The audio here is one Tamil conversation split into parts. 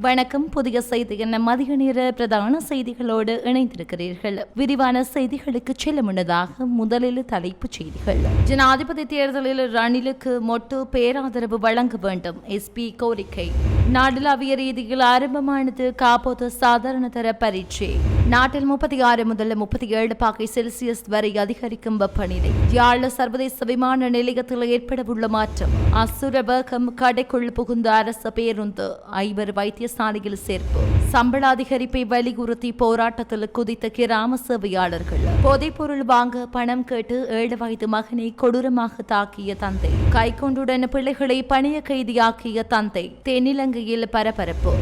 வணக்கம். புதிய செய்தி என்ன மதிய நேர பிரதான செய்திகளோடு இணைந்திருக்கிறீர்கள். விரிவான செய்திகளுக்கு செல்ல முன்னதாக முதலில் தலைப்புச் செய்திகள். ஜனாதிபதி தேர்தலில் ரணிலுக்கு மொட்டு பேராதரவு வழங்க வேண்டும். எஸ்பி கோரிக்கை. நாடளாவிய ரீதியில் ஆரம்பமானது காப்போது சாதாரண தர பரீட்சை. நாட்டில் முப்பத்தி ஆறு முதல் முப்பத்தி ஏழு பாகை செல்சியஸ் வரை அதிகரிக்கும் வெப்பநிலை. யாழ் சர்வதேச விமான நிலையத்தில் ஏற்படவுள்ள மாற்றம். அசுரபகம் கடைக்குள் புகுந்த அரசு பேருந்து. ஐவர் வைத்தியசாலையில் சேர்ப்பு. சம்பள அதிகரிப்பை வலியுறுத்தி போராட்டத்தில் குதித்த கிராம சேவையாளர்கள் போதைப்பொருள் வாங்க பணம் கேட்டு ஏழு வயது மகனை கொடூரமாக தாக்கிய தந்தை. கைகொண்டுடன் பிள்ளைகளை பணிய கைதியாக்கிய தந்தை. தென்னிலங்கையில் பரபரப்பு.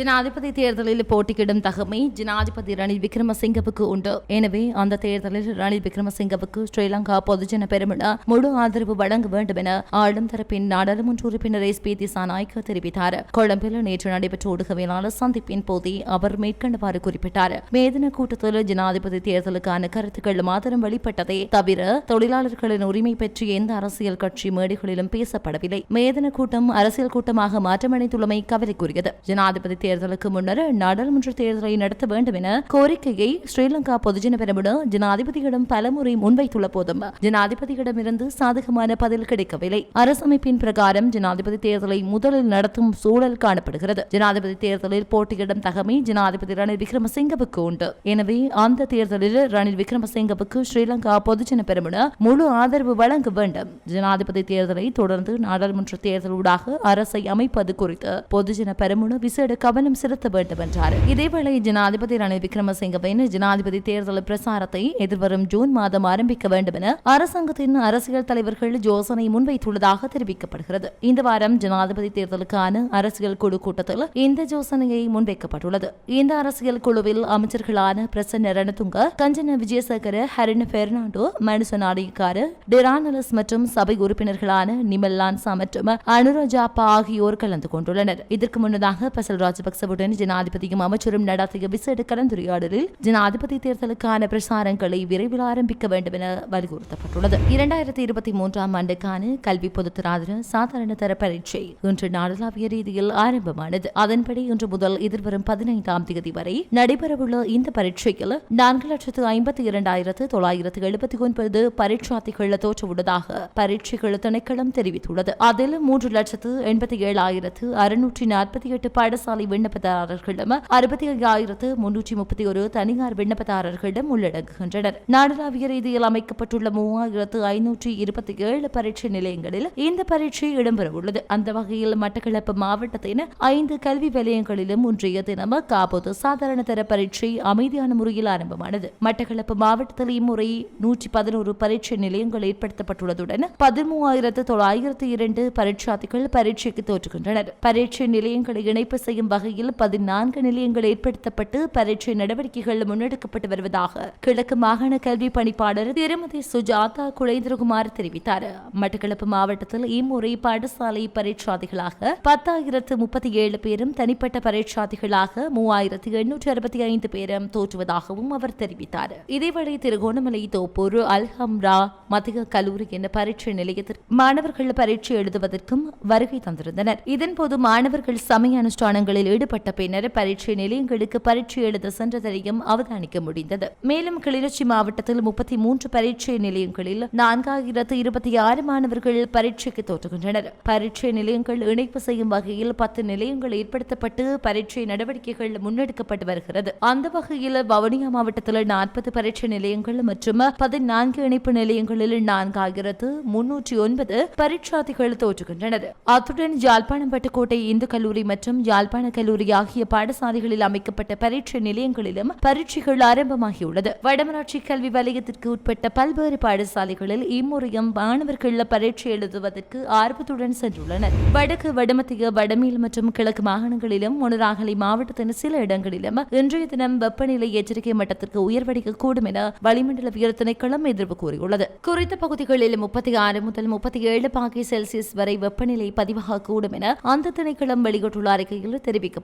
ஜனாதிபதி தேர்தலில் போட்டியிடும் தகமை ஜனாதிபதி ரணில் விக்ரமசிங்கவுக்கு உண்டு. எனவே அந்த தேர்தலில் ரணில் விக்ரமசிங்கவுக்கு ஸ்ரீலங்கா பொதுஜன பெருமிட முழு ஆதரவு வழங்க வேண்டும் என ஆளும் தரப்பின் நாடாளுமன்ற உறுப்பினர் எஸ் பி திசாநாய்க்கு தெரிவித்தார். கொழும்பில் நேற்று நடைபெற்ற ஊடகவியலாளர் சந்திப்பின் போதே அவர் மேற்கண்டவாறு குறிப்பிட்டார். மேதன கூட்டத்தில் ஜனாதிபதி தேர்தலுக்கான கருத்துக்கள் மாத்திரம் வெளிப்பட்டதே தவிர தொழிலாளர்களின் உரிமை பற்றி எந்த அரசியல் கட்சி மேடைகளிலும் பேசப்படவில்லை. மேதன கூட்டம் அரசியல் கூட்டமாக மாற்றமடைந்துள்ளமை கவலைக்குரியது. ஜனாதிபதி தேர்தலுக்கு முன்னர் நாடாளுமன்ற தேர்தலை நடத்த வேண்டும் என கோரிக்கையை ஸ்ரீலங்கா பொதுஜன பெரமுன ஜனாதிபதியிடம் பலமுறை முன்வைத்துள்ள போதும். ஜனாதிபதியிடமிருந்து சாதகமான பதில் கிடைக்கவில்லை. அரசமைப்பின் பிரகாரம் ஜனாதிபதி தேர்தலை முதலில் நடத்தும் சூழல் காணப்படுகிறது. ஜனாதிபதி தேர்தலில் போட்டியிடும் தகமை ஜனாதிபதி ரணில் விக்ரமசிங்கவுக்கு உண்டு. எனவே அந்த தேர்தலில் ரணில் விக்ரமசிங்கவுக்கு ஸ்ரீலங்கா பொதுஜன பெரமுன முழு ஆதரவு வழங்க வேண்டும். ஜனாதிபதி தேர்தலை தொடர்ந்து நாடாளுமன்ற தேர்தலூடாக அரசை அமைப்பது குறித்து பொதுஜன பெரமுன விசேட கவனம் கவனம் செலுத்த வேண்டும் என்றார். இதேவேளை ஜனாதிபதி ரணில் விக்ரமசிங்கவின் ஜனாதிபதி தேர்தல் பிரசாரத்தை எதிர்வரும் ஜூன் மாதம் ஆரம்பிக்க வேண்டும் என அரசாங்கத்தின் அரசியல் தலைவர்கள் யோசனை முன்வைத்துள்ளதாக தெரிவிக்கப்படுகிறது. இந்த வாரம் ஜனாதிபதி தேர்தலுக்கான அரசியல் குழு கூட்டத்தில் இந்த யோசனையை முன்வைக்கப்பட்டுள்ளது. இந்த அரசியல் குழுவில் அமைச்சர்களான பிரசன்ன ரணதுங்க கஞ்சன விஜயசேகர ஹரின் பெர்னாண்டோ மனுச நாடிகார டிரானலஸ் மற்றும் சபை உறுப்பினர்களான நிமல் லான்சா மற்றும் அனுராஜாப்பா ஆகியோர் கலந்து கொண்டுள்ளனர். இதற்கு முன்னதாக பசல் ராஜபக்சவுடன் ஜனாதிபதியும் அமைச்சரும் நடத்திய விசேட கலந்துரையாடலில் ஜனாதிபதி தேர்தலுக்கான பிரசாரங்களை விரைவில் ஆரம்பிக்க வேண்டும் என வலியுறுத்தப்பட்டுள்ளது. இரண்டாயிரத்தி இருபத்தி மூன்றாம் ஆண்டுக்கான கல்வி பொதுத்தராதர சாதாரண தர பரீட்சை இன்று நாடளாவிய ரீதியில் ஆரம்பமானது. அதன்படி இன்று முதல் எதிர்வரும் பதினைந்தாம் தேதி வரை நடைபெறவுள்ள இந்த பரீட்சையில் நான்கு லட்சத்து ஐம்பத்தி இரண்டாயிரத்து தொள்ளாயிரத்து எழுபத்தி ஒன்பது பரீட்சார்த்திகள் தோற்றவுள்ளதாக பரீட்சைகள் திணைக்களம் தெரிவித்துள்ளது. அதில் மூன்று லட்சத்து எண்பத்தி ஏழாயிரத்து அறுநூற்றி நாற்பத்தி எட்டு பாடசாலை விண்ணப்பதாரர்களிடம் அறுபத்தி ஐயாயிரத்து முன்னூற்றி முப்பத்தி ஒரு தனியார் விண்ணப்பதாரர்களிடம் உள்ளடங்குகின்றனர். நாடளாவிய ரீதியில் அமைக்கப்பட்டுள்ள மூவாயிரத்து ஐநூற்றி இருபத்தி ஏழு பரீட்சை நிலையங்களில் இந்த பரீட்சை இடம்பெறவுள்ளது. அந்த வகையில் மட்டக்களப்பு மாவட்டத்தின் ஐந்து கல்வி வலயங்களிலும் இன்றைய தினம் காபோது சாதாரண தர பரீட்சை அமைதியான முறையில் ஆரம்பமானது. மட்டக்களப்பு மாவட்டத்தில் இம்முறை நூற்றி பதினோரு பரீட்சை நிலையங்கள் ஏற்படுத்தப்பட்டுள்ளதுடன் பதிமூவாயிரத்து தொள்ளாயிரத்து இரண்டு பரீட்சார்த்திகள் பரீட்சைக்கு தோற்றுகின்றனர். பரீட்சை நிலையங்களை இணைப்பு செய்யும் வகையில் பதினான்கு நிலையங்கள் ஏற்படுத்தப்பட்டு பரீட்சை நடவடிக்கைகள் முன்னெடுக்கப்பட்டு வருவதாக கிழக்கு மாகாண கல்வி பணிப்பாளர் திருமதி சுஜாதா குலேந்திரகுமார் தெரிவித்தார். மட்டக்களப்பு மாவட்டத்தில் இம்முறை பாடசாலை பரீட்சாதிகளாக பத்தாயிரத்து முப்பத்தி ஏழு பேரும் தனிப்பட்ட பரீட்சாதிகளாக மூவாயிரத்து எண்ணூற்று அறுபத்தி ஐந்து பேரும் தோற்றுவதாகவும் அவர் தெரிவித்தார். இதேவேளை திருகோணமலை தோப்பூர் அல்ஹம்ரா மத்திய கல்லூரி என்ற பரீட்சை நிலையத்திற்கு மாணவர்கள் பரீட்சை எழுதுவதற்கும் வருகை தந்திருந்தனர். இதன்போது மாணவர்கள் சமய அனுஷ்டானங்களில் ஈடுபட்ட பின்னர் பரீட்சை நிலையங்களுக்கு பரீட்சை எழுத சென்றதையும் அவதானிக்க முடிந்தது. மேலும் கிளிநொச்சி மாவட்டத்தில் முப்பத்தி மூன்று பரீட்சை நிலையங்களில் நான்காயிரத்து இருபத்தி ஆறு மாணவர்கள் பரீட்சைக்கு தோற்றுகின்றனர். பரீட்சை நிலையங்கள் இணைப்பு செய்யும் வகையில் பத்து நிலையங்கள் ஏற்படுத்தப்பட்டு பரீட்சை நடவடிக்கைகள் முன்னெடுக்கப்பட்டு வருகிறது. அந்த வகையில் வவுனியா மாவட்டத்தில் நாற்பது பரீட்சை நிலையங்கள் மற்றும் பதினான்கு இணைப்பு நிலையங்களில் நான்காயிரத்து முன்னூற்றி ஒன்பது பரீட்சார்த்திகள் தோற்றுகின்றனர். அத்துடன் யாழ்ப்பாணம் பட்டுக்கோட்டை இந்து கல்லூரி மற்றும் யாழ்ப்பாண கல்லூரி ஆகிய பாடசாலைகளில் அமைக்கப்பட்ட பரீட்சை நிலையங்களிலும் பரீட்சைகள் ஆரம்பமாகியுள்ளது. வடமராட்சி கல்வி வலயத்திற்கு உட்பட்ட பல்வேறு பாடசாலைகளில் இம்முறையும் மாணவர்கள் பரீட்சை எழுதுவதற்கு ஆர்வத்துடன் சென்றுள்ளனர். வடக்கு வடமத்திய வடமேல் மற்றும் கிழக்கு மாகாணங்களிலும் முன்னராகலை மாவட்டத்தின் சில இடங்களிலும் இன்றைய தினம் வெப்பநிலை எச்சரிக்கை மட்டத்திற்கு உயர்வடையக்கூடும் என வளிமண்டலவியல் திணைக்களம் எதிர்ப்பு கூறியுள்ளது. குறித்த பகுதிகளில் முப்பத்தி ஆறு முதல் முப்பத்தி ஏழு பாகை செல்சியஸ் வரை வெப்பநிலை பதிவாகக்கூடும் என அந்த திணைக்களம் வெளியிட்டுள்ள அறிக்கையில் தெரிவிக்கப்பட்டுள்ளது.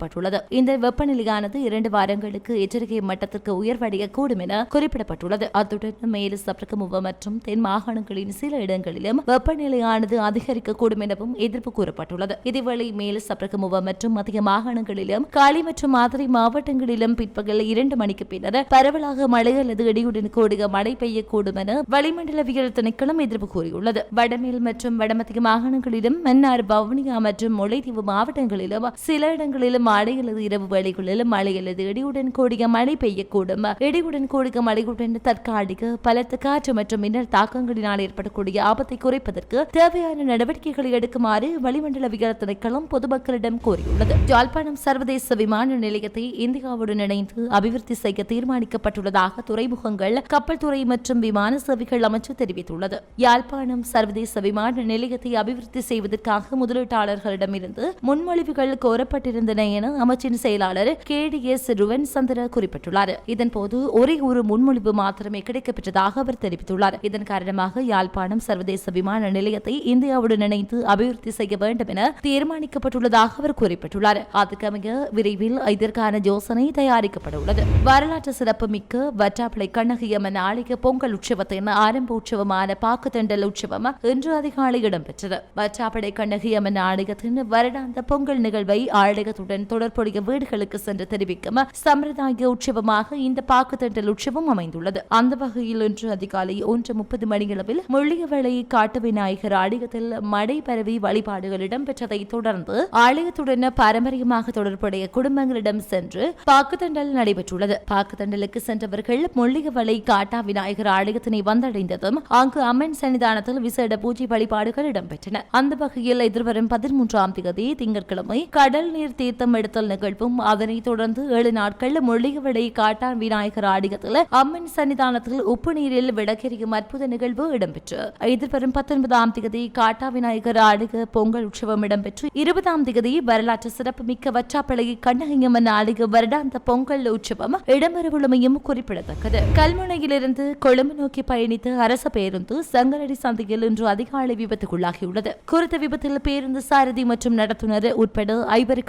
இந்த வெப்பநிலையானது இரண்டு வாரங்களுக்கு எச்சரிக்கை மட்டத்திற்கு உயர்வடையக்கூடும் என குறிப்பிடப்பட்டுள்ளது. அத்துடன் மேலு சப்ரகமுவ மற்றும் தென் மாகாணங்களின் சில இடங்களிலும் வெப்பநிலையானது அதிகரிக்கக்கூடும் எனவும் எதிர்ப்பு கூறப்பட்டுள்ளது. இதேவேளை மேலு சப்ரகமுவ மற்றும் மத்திய மாகாணங்களிலும் காலி மற்றும் மாதிரி மாவட்டங்களிலும் பிற்பகல் இரண்டு மணிக்கு பின்னர் பரவலாக மழை அல்லது இடியுடன் கூடிய மழை பெய்யக்கூடும் என வளிமண்டலவியல் திணைக்களம் எதிர்ப்பு கூறியுள்ளது. வடமேல் மற்றும் வடமத்திய மாகாணங்களிலும் மன்னார் வவுனியா மற்றும் முல்லைத்தீவு மாவட்டங்களிலும் சில இடங்களிலும் மாலை அல்லது இரவு வேளைகளிலும் மழை அல்லது இடியுடன் கூடிய மழை பெய்யக்கூடும். இடியுடன் கூடிய மழையுடன் தற்காலிக பலத்த காற்று மற்றும் மின்னல் தாக்கங்களினால் ஏற்படக்கூடிய ஆபத்தை குறைப்பதற்கு தேவையான நடவடிக்கைகளை எடுக்குமாறு வளிமண்டலவியல் திணைக்களம் பொதுமக்களிடம் கோரியுள்ளது. யாழ்ப்பாணம் சர்வதேச விமான நிலையத்தை இந்தியாவுடன் இணைந்து அபிவிருத்தி செய்ய தீர்மானிக்கப்பட்டுள்ளதாக துறைமுகங்கள் கப்பல் துறை மற்றும் விமான சேவைகள் அமைச்சு தெரிவித்துள்ளது. யாழ்ப்பாணம் சர்வதேச விமான நிலையத்தை அபிவிருத்தி செய்வதற்காக முதலீட்டாளர்களிடமிருந்து முன்மொழிவுகள் கோரப்பட்டிருந்தன என அமைச்சின் செயலாளர் K D S Ruwan Chandra குறிப்பிட்டுள்ளார். இதன்போது ஒரே ஒரு முன்மொழிவு மாத்திரமே கிடைக்கப்பெற்றதாக அவர் தெரிவித்துள்ளார். இதன் காரணமாக யாழ்ப்பாணம் சர்வதேச விமான நிலையத்தை இந்தியாவுடன் இணைத்து அபிவிருத்தி செய்ய வேண்டும் என தீர்மானிக்கப்பட்டுள்ளதாக அவர் குறிப்பிட்டுள்ளார். அதுக்கமைய விரைவில் இதற்கான யோசனை தயாரிக்கப்பட உள்ளது வரலாற்று சிறப்புமிக்க வற்றாப்பளை கண்ணகியம்மன் ஆலய பொங்கல் உற்சவத்தின் ஆரம்ப உற்சவமான பாக்குத்தண்டல் உற்சவம் இன்று அதிகாலை இடம்பெற்றது. வற்றாப்பளை கண்ணகியம்மன் ஆலயத்தின் வருடாந்த பொங்கல் நிகழ்வை ஆலயத்துடன் தொடர்புடைய வீடுகளுக்கு சென்று தெரிவிக்கும் சம்பிரதாய உற்சவமாக இந்த பாக்குத்தண்டல் உற்சவம் அமைந்துள்ளது. அந்த வகையில் இன்று அதிகாலை ஒன்று முப்பது மணியளவில் முள்ளியவளை காட்டு விநாயகர் ஆலயத்தில் மழை பரவி வழிபாடுகள் இடம்பெற்றதை தொடர்ந்து ஆலயத்துடன் பாரம்பரியமாக தொடர்புடைய குடும்பங்களிடம் சென்று பாக்குத்தண்டல் நடைபெற்றுள்ளது. பாக்குத்தண்டலுக்கு சென்றவர்கள் முள்ளியவளை காட்டா விநாயகர் ஆலயத்தினை வந்தடைந்ததும் அங்கு அம்மன் சன்னிதானத்தில் விசேட பூஜை வழிபாடுகள் இடம்பெற்றன. அந்த வகையில் எதிர்வரும் பதிமூன்றாம் தேதி திங்கட்கிழமை கடல் நீர் தீர்த்தம் எடுத்தல் நிகழ்வும் அதனைத் தொடர்ந்து ஏழு நாட்கள் முள்ளியவளை காட்டான் விநாயகர் ஆடியத்தில் அம்மன் சன்னிதானத்தில் உப்பு நீரில் விளக்கெறியும் அற்புத நிகழ்வு இடம்பெற்று எதிர்வரும் பத்தொன்பதாம் தேதி காட்டா விநாயகர் ஆடிக பொங்கல் உற்சவம் இடம்பெற்று இருபதாம் தேதி வரலாற்று சிறப்புமிக்க வற்றாப்பளை கண்ணகியம்மன் ஆடிக வருடாந்த பொங்கல் உற்சவம் இடம்பெறவுள்ளமையும் குறிப்பிடத்தக்கது. கல்முனையிலிருந்து கொழும்பு நோக்கி பயணித்த அரச பேருந்து சங்கரடி சந்தையில் இன்று அதிகாலை விபத்துக்குள்ளாகியுள்ளது. குறித்த விபத்தில் பேருந்து சாரதி மற்றும் நடத்துனர் உட்பட ஐவர்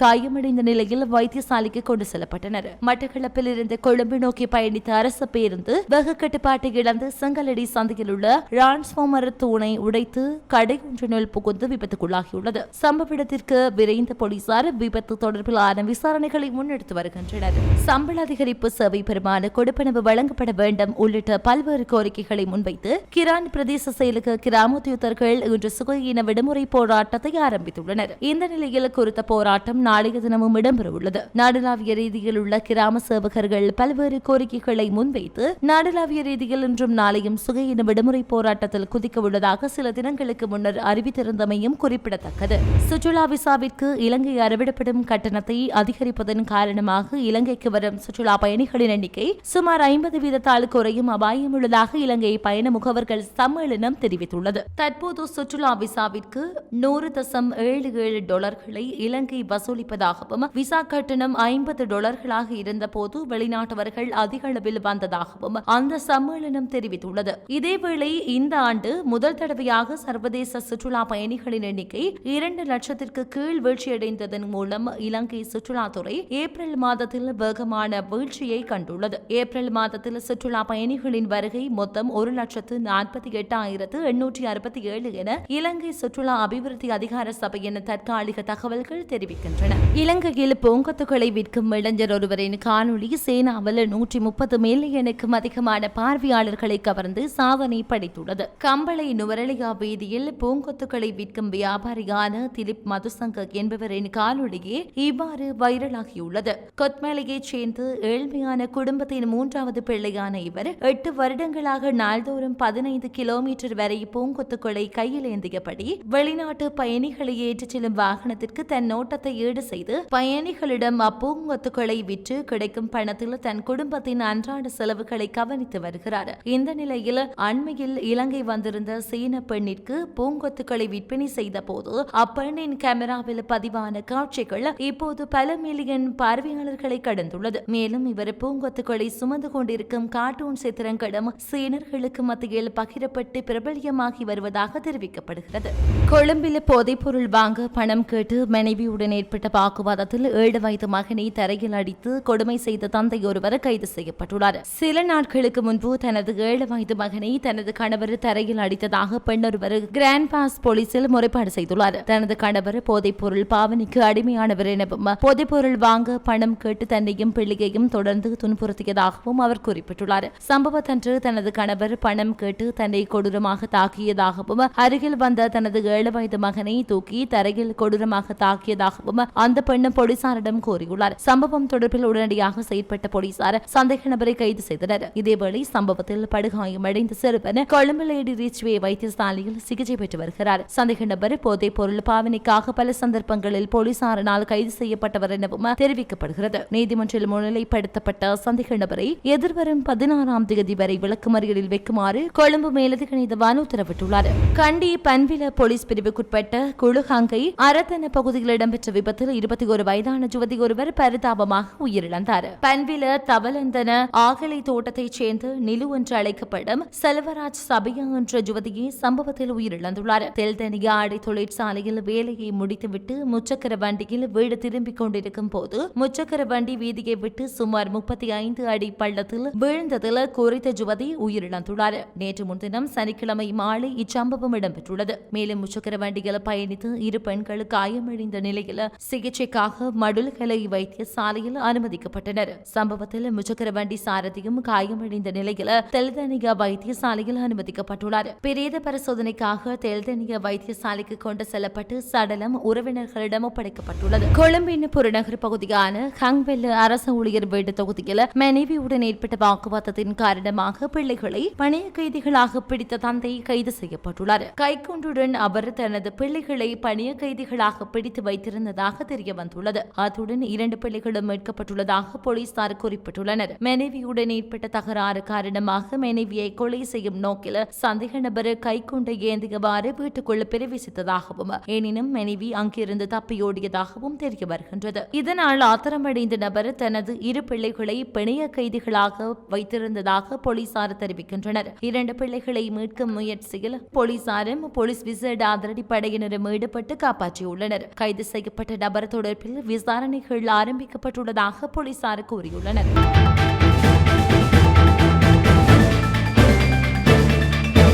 காயமடைந்த நிலையில் வைத்தியசாலைக்கு கொண்டு செல்லப்பட்டனர். மட்டக்களப்பில் இருந்து கொழும்பு நோக்கி பயணித்த அரசு பேருந்து வெகு கட்டுப்பாட்டை இழந்து செங்கலடி சந்தையில் உள்ள டிரான்ஸ்பார்மர் தூணை உடைத்து கடை ஒன்றினுள் புகுந்து விபத்துக்குள்ளாகியுள்ளது. சம்பவ இடத்திற்கு விரைந்த போலீசார் விபத்து தொடர்பிலான விசாரணைகளை முன்னெடுத்து வருகின்றனர். சம்பள அதிகரிப்பு சேவை பெருமான கொடுப்பனவு வழங்கப்பட வேண்டும் உள்ளிட்ட பல்வேறு கோரிக்கைகளை முன்வைத்து கிரான் பிரதேச செயலுக்கு கிராமத்தியுத்தர்கள் இன்று சுகையின விடுமுறை போராட்டத்தை ஆரம்பித்துள்ளனர். இந்த நிலையில் குறித்த போராட்டம் நாளைய தினமும் இடம்பெறவுள்ளது. நாடளாவிய ரீதியில் உள்ள கிராம சேவகர்கள் பல்வேறு கோரிக்கைகளை முன்வைத்து நாடளாவிய ரீதியில் இன்றும் நாளையும் சுகையின விடுமுறை போராட்டத்தில் குதிக்க உள்ளதாக சில தினங்களுக்கு முன்னர் அறிவித்திருந்தமையும் குறிப்பிடத்தக்கது. சுற்றுலா விசாவிற்கு இலங்கை அறவிடப்படும் கட்டணத்தை அதிகரிப்பதன் காரணமாக இலங்கைக்கு வரும் சுற்றுலா பயணிகளின் எண்ணிக்கை சுமார் ஐம்பது வீதத்தால் குறையும் அபாயம் உள்ளதாக இலங்கை பயண முகவர்கள் சம்மேளனம் தெரிவித்துள்ளது. தற்போது சுற்றுலா விசாவிற்கு நூறு தசம் ஏழு ஏழு டாலர்களை இலங்கை வசூலிப்பதாக வசூலிப்பதாகவும் விசா கட்டணம் ஐம்பது டாலர்களாக இருந்தபோது வெளிநாட்டவர்கள் அதிக அளவில் வந்ததாகவும் அந்த சம்மேளனம் தெரிவித்துள்ளது. இதேவேளை இந்த ஆண்டு முதல் தடவையாக சர்வதேச சுற்றுலா பயணிகளின் எண்ணிக்கை இரண்டு லட்சத்திற்கு கீழ் வீழ்ச்சியடைந்ததன் மூலம் இலங்கை சுற்றுலாத்துறை ஏப்ரல் மாதத்தில் வேகமான வீழ்ச்சியை கண்டுள்ளது. ஏப்ரல் மாதத்தில் சுற்றுலா பயணிகளின் வருகை மொத்தம் ஒரு லட்சத்து நாற்பத்தி எட்டாயிரத்து எண்ணூற்றி அறுபத்தி ஏழு என இலங்கை சுற்றுலா அபிவிருத்தி அதிகார சபையின் தற்காலிக தகவல்கள் தெரிவிக்கின்றன. இலங்கையில் பூங்கொத்துகளை விற்கும் இளைஞர் ஒருவரின் காணொளி சேனாவில் நூற்றி முப்பது மில்லியனுக்கும் அதிகமான பார்வையாளர்களை கவர்ந்து சாதனை படைத்துள்ளது. கம்பளை நுவரலியா வீதியில் பூங்கொத்துகளை விற்கும் வியாபாரியான திலிப் மதுசங்க என்பவரின் காணொளியே இவ்வாறு வைரலாகியுள்ளது. கொத்மேலையைச் சேர்ந்து ஏழ்மையான குடும்பத்தின் மூன்றாவது பிள்ளையான இவர் எட்டு வருடங்களாக நாள்தோறும் பதினைந்து கிலோமீட்டர் வரை பூங்கொத்துக்களை கையில் ஏந்தியபடி வெளிநாட்டு பயணிகளை ஏற்றிச் செல்லும் வாகனத்திற்கு தன் நோட்டத்தை ஈடு செய்து பயணிகளிடம் அப்பூங்கொத்துக்களை விற்று கிடைக்கும் பணத்தில் தன் குடும்பத்தின் அன்றாட செலவுகளை கவனித்து வருகிறார். இந்த நிலையில் அண்மையில் இலங்கை வந்திருந்த சீன பெண்ணிற்கு பூங்கொத்துக்களை விற்பனை செய்த போது அப்பெண்ணின் கேமராவில் பதிவான காட்சிகள் இப்போது பல மில்லியன் பார்வையாளர்களை கடந்துள்ளது. மேலும் இவர் பூங்கொத்துக்களை சுமந்து கொண்டிருக்கும் கார்ட்டூன் சித்திரங்களும் சீனர்களுக்கு மத்தியில் பகிரப்பட்டு பிரபல்யமாகி வருவதாக தெரிவிக்கப்படுகிறது. கொழும்பில் போதைப்பொருள் வாங்க பணம் கேட்டு மனைவியுடன் ஏற்பட்ட வாக்கு வாக்குவாதத்தில் ஏழு வயது மகனை தரையில் அடித்து கொடுமை செய்த தந்தை ஒருவர் கைது செய்யப்பட்டுள்ளார். சில நாட்களுக்கு முன்பு தனது ஏழு வயது மகனை தனது கணவர் தரையில் அடித்ததாக பெண்ணொருவர் கிராண்ட் பாஸ் போலீசில் முறைப்பாடு செய்துள்ளார். தனது கணவர் போதைப் பொருள் பாவனைக்கு அடிமையானவர் எனவும் போதைப் பொருள் வாங்க பணம் கேட்டு தன்னையும் பிள்ளையையும் தொடர்ந்து துன்புறுத்தியதாகவும் அவர் குறிப்பிட்டுள்ளார். சம்பவத்தன்று தனது கணவர் பணம் கேட்டு தன்னை கொடூரமாக தாக்கியதாகவும் அருகில் வந்த தனது ஏழு வயது மகனை தூக்கி தரையில் கொடூரமாக தாக்கியதாகவும் அந்த பெண்ணும் போலீசாரிடம் கூறியுள்ளார் சம்பவம் தொடர்பில் உடனடியாக செயற்பட்ட போலீசார் சந்தேக நபரை கைது செய்தனர். இதேவேளை சம்பவத்தில் படுகாயமடைந்த சிறுவன் கொழும்பு லேடி ரீச்வே வைத்தியசாலையில் சிகிச்சை பெற்று வருகிறார். சந்தேக நபர் போதைப் பொருள் பாவனைக்காக பல சந்தர்ப்பங்களில் போலீசாரினால் கைது செய்யப்பட்டவர் எனவும் தெரிவிக்கப்படுகிறது. நீதிமன்றில் முன்னிலைப்படுத்தப்பட்ட சந்தேக நபரை எதிர்வரும் பதினாறாம் தேதி வரை விளக்குமறியலில் வைக்குமாறு கொழும்பு மேலதிக நீதிவான் உத்தரவிட்டுள்ளார். கண்டி பன்வில போலீஸ் பிரிவுக்குட்பட்ட குழுஹாங்கை அரத்தன பகுதியில் இடம்பெற்ற விபத்தில் இருபத்தி ஒரு வயதான யுவதி ஒருவர் பரிதாபமாக உயிரிழந்தார். பன்வில தவலந்தன ஆகலை தோட்டத்தைச் சேர்ந்த நிலு என்று அழைக்கப்படும் செல்வராஜ் சபையா என்ற யுவதியை சம்பவத்தில் உயிரிழந்துள்ளார். தெல்தனியா ஆடை தொழிற்சாலையில் வேலையை முடித்துவிட்டு முச்சக்கர வண்டியில் வீடு திரும்பிக் கொண்டிருக்கும் போது முச்சக்கர வண்டி வீதியை விட்டு சுமார் முப்பத்தி ஐந்து அடி பள்ளத்தில் விழுந்ததில் குறித்த யுவதி உயிரிழந்துள்ளார். நேற்று முன்தினம் சனிக்கிழமை மாலை இச்சம்பவம் இடம்பெற்றுள்ளது. மேலும் முச்சக்கர வண்டியில் பயணித்து இரு பெண்கள் காயமடைந்த நிலையில் சிகிச்சைக்கு சிகிச்சைக்காக மடுல்கலை வைத்தியசாலையில் அனுமதிக்கப்பட்டனர். சம்பவத்தில் முச்சக்கர வண்டி சாரதியும் காயமடைந்த நிலையில் தெல்தனியா வைத்தியசாலையில் அனுமதிக்கப்பட்டுள்ளார். பிரேத பரிசோதனைக்காக தெல்தனியா வைத்தியசாலைக்கு கொண்டு செல்லப்பட்டு சடலம் உறவினர்களிடம் ஒப்படைக்கப்பட்டுள்ளது. கொழும்பின் புறநகர் பகுதியான ஹங்வெல்ல அரசு ஊழியர் வீடு தொகுதியில் மனைவியுடன் ஏற்பட்ட வாக்குவாதத்தின் காரணமாக பிள்ளைகளை பணைய கைதிகளாக பிடித்த தந்தை கைது செய்யப்பட்டுள்ளார். கைக்குண்டுடன் அவர் தனது பிள்ளைகளை பணிய கைதிகளாக பிடித்து வைத்திருந்ததாக தெரிய வந்துள்ளது அத்துடன் இரண்டு பிள்ளைகளும் மீட்கப்பட்டுள்ளதாக போலீசார் குறிப்பிட்டுள்ளனர். மனைவியுடன் ஏற்பட்ட தகராறு காரணமாக மனைவியை கொலை செய்யும் நோக்கில் சந்தேக நபர் கைக்குண்டை ஏந்தியவாறு வீட்டுக்குள் பிரவேசித்ததாகவும் எனினும் மனைவி அங்கிருந்து தப்பியோடியதாகவும் தெரிய வருகின்றது. இதனால் ஆத்திரமடைந்த நபர் தனது இரு பிள்ளைகளை பிணைய கைதிகளாக வைத்திருந்ததாக போலீசார் தெரிவிக்கின்றனர். இரண்டு பிள்ளைகளை மீட்கும் முயற்சியில் போலீசாரும் போலீஸ் விசேட அதிரடிப்படையினரும் ஈடுபட்டு காப்பாற்றியுள்ளனர். கைது செய்யப்பட்ட நபர் தொடர்பில் விசாரணைகள் ஆரம்பிக்கப்பட்டுள்ளதாக போலீசார் கூறியுள்ளனர்.